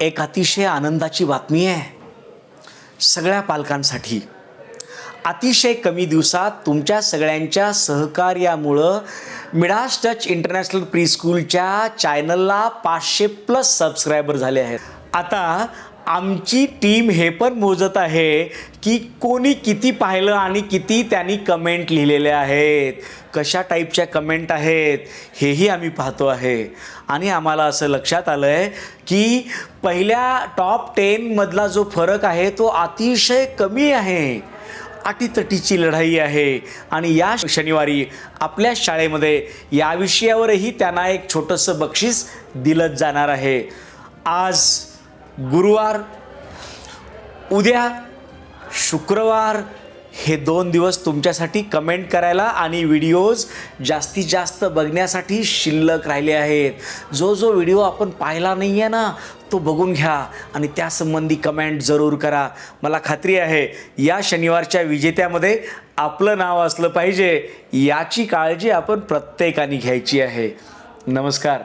एक अतिशय आनंदाची बातमी आहे. सगळ्या पालकांसाठी. अतिशय कमी दिवसात तुमच्या सगळ्यांच्या सहकार्यामुळं मिडास टच इंटरनॅशनल प्री स्कूलच्या चॅनलला पाचशे प्लस सबस्क्रायबर झाले आहेत. आता आमची टीम हे पण मोजत आहे की कोणी किती पाहिलं आणि किती त्यांनी कमेंट लिहिलेले आहेत. कशा टाईपच्या कमेंट आहेत हेही आम्ही पाहतो आहे. आणि आम्हाला असं लक्षात आलं आहे की पहिल्या टॉप टेनमधला जो फरक आहे तो अतिशय कमी आहे. अटीतटीची लढाई आहे. आणि या शनिवारी आपल्या शाळेमध्ये या विषयावरही त्यांना एक छोटंसं बक्षीस दिलंच जाणार आहे. आज गुरुवार उद्या शुक्रवार हे दोन दिवस तुमच्यासाठी कमेंट करायला आणि व्हिडिओज जास्तीत जास्त बघण्यासाठी शिल्लक राहिले आहेत. जो जो व्हिडिओ आपण पाहिला नाही आहे ना तो बघून घ्या आणि त्यासंबंधी कमेंट जरूर करा. मला खात्री आहे या शनिवारच्या विजेत्यामध्ये आपलं नाव असलं पाहिजे याची काळजी आपण प्रत्येकाने घ्यायची आहे. नमस्कार.